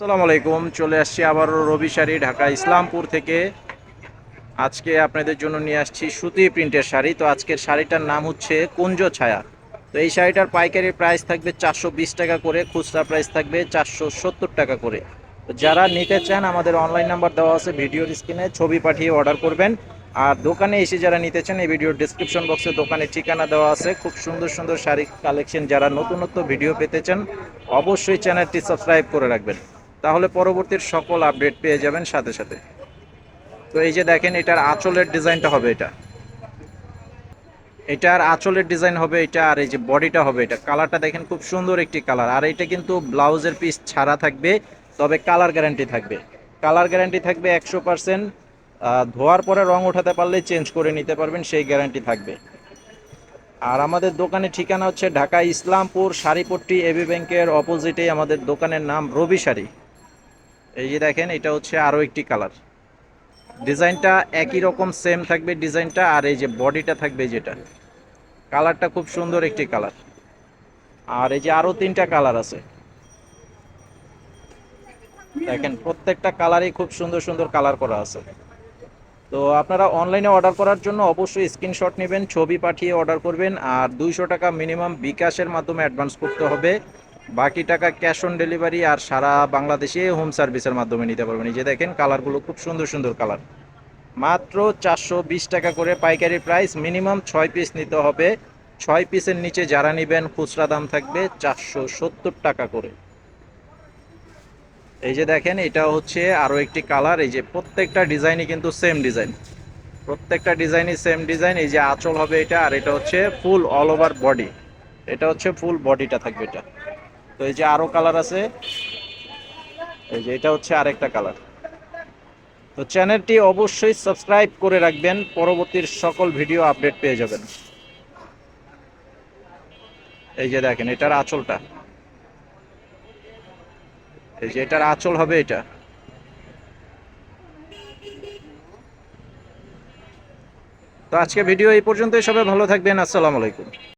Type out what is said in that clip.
আসসালামু আলাইকুম, চলে আসছি আবারও রবি শাড়ি, ঢাকা ইসলামপুর থেকে। আজকে আপনাদের জন্য নিয়ে আসছি সুতি প্রিন্টের শাড়ি। তো আজকের শাড়িটার নাম হচ্ছে কুঞ্জ ছায়া। তো এই শাড়িটার পাইকারি প্রাইস থাকবে চারশো বিশ টাকা করে, খুচরা প্রাইস থাকবে চারশো সত্তর টাকা করে। তো যারা নিতে চান, আমাদের অনলাইন নাম্বার দেওয়া আছে, ভিডিওর স্ক্রিনে ছবি পাঠিয়ে অর্ডার করবেন। আর দোকানে এসে যারা নিতে চান, এই ভিডিওর ডিসক্রিপশন বক্সে দোকানের ঠিকানা দেওয়া আছে। খুব সুন্দর সুন্দর শাড়ি কালেকশন যারা নতুনত্ব ভিডিও পেতে চান, অবশ্যই চ্যানেলটি সাবস্ক্রাইব করে রাখবেন। তাহলে পরবর্তীর সকল আপডেট পেয়ে যাবেন সাথে সাথে। তো এই যে দেখেন, এটার আঁচলের ডিজাইনটা হবে এটা। এটার আঁচলের ডিজাইন হবে এটা, আর এই যে বডিটা হবে এটা। কালারটা দেখেন খুব সুন্দর একটি কালার। আর এটা কিন্তু ব্লাউজের পিস ছাড়া থাকবে, তবে কালার গ্যারান্টি থাকবে। কালার গ্যারান্টি থাকবে একশো পার্সেন্ট ধোয়ার পরে রং ওঠাতে পারলে চেঞ্জ করে নিতে পারবেন, সেই গ্যারান্টি থাকবে। আর আমাদের দোকানের ঠিকানা হচ্ছে ঢাকা ইসলামপুর, শাড়িপট্টি, এবি ব্যাংকের অপোজিটে আমাদের দোকানের নাম রবি শাড়ি এই যে দেখেন, এটা হচ্ছে আরও একটি কালার ডিজাইনটা একই রকম সেম থাকবে ডিজাইনটা আর এই যে বডিটা থাকবে যেটা। কালারটা খুব সুন্দর একটি কালার আর এই যে আরও তিনটা কালার আছে। দেখেন, প্রত্যেকটা কালারই খুব সুন্দর সুন্দর কালার করা আছে। তো আপনারা অনলাইনে অর্ডার করার জন্য অবশ্যই স্ক্রিনশট নেবেন, ছবি পাঠিয়ে অর্ডার করবেন, আর দুইশো টাকা মিনিমাম বিকাশের মাধ্যমে অ্যাডভান্স করতে হবে। বাকি টাকা ক্যাশ অন ডেলিভারি আর সারা বাংলাদেশে হোম সার্ভিসের মাধ্যমে নিতে পারবেন। এই যে দেখেন কালারগুলো খুব সুন্দর সুন্দর কালার মাত্র চারশো বিশ টাকা করে পাইকারি প্রাইস মিনিমাম ছয় পিস নিতে হবে। ছয় পিসের নিচে যারা নেবেন, খুচরা দাম থাকবে চারশো সত্তর টাকা করে। এই যে দেখেন, এটা হচ্ছে আরও একটি কালার এই যে প্রত্যেকটা ডিজাইনই কিন্তু সেম ডিজাইন প্রত্যেকটা ডিজাইনই সেম ডিজাইন এই যে আঁচল হবে এটা, আর এটা হচ্ছে ফুল অল ওভার বডি এটা হচ্ছে ফুল বডিটা থাকবে এটা। তো এই যে আরও কালার আছে। এই যে এটা হচ্ছে আরেকটা কালার তো চ্যানেলটি অবশ্যই সাবস্ক্রাইব করে রাখবেন, পরবর্তীর সকল ভিডিও আপডেট পেয়ে যাবেন। এই যে দেখেন, এটার আঁচলটা। এই যে এটার আঁচল হবে এটা। তো আজকে ভিডিও এই পর্যন্তই, সবাই ভালো থাকবেন, আসসালামু আলাইকুম।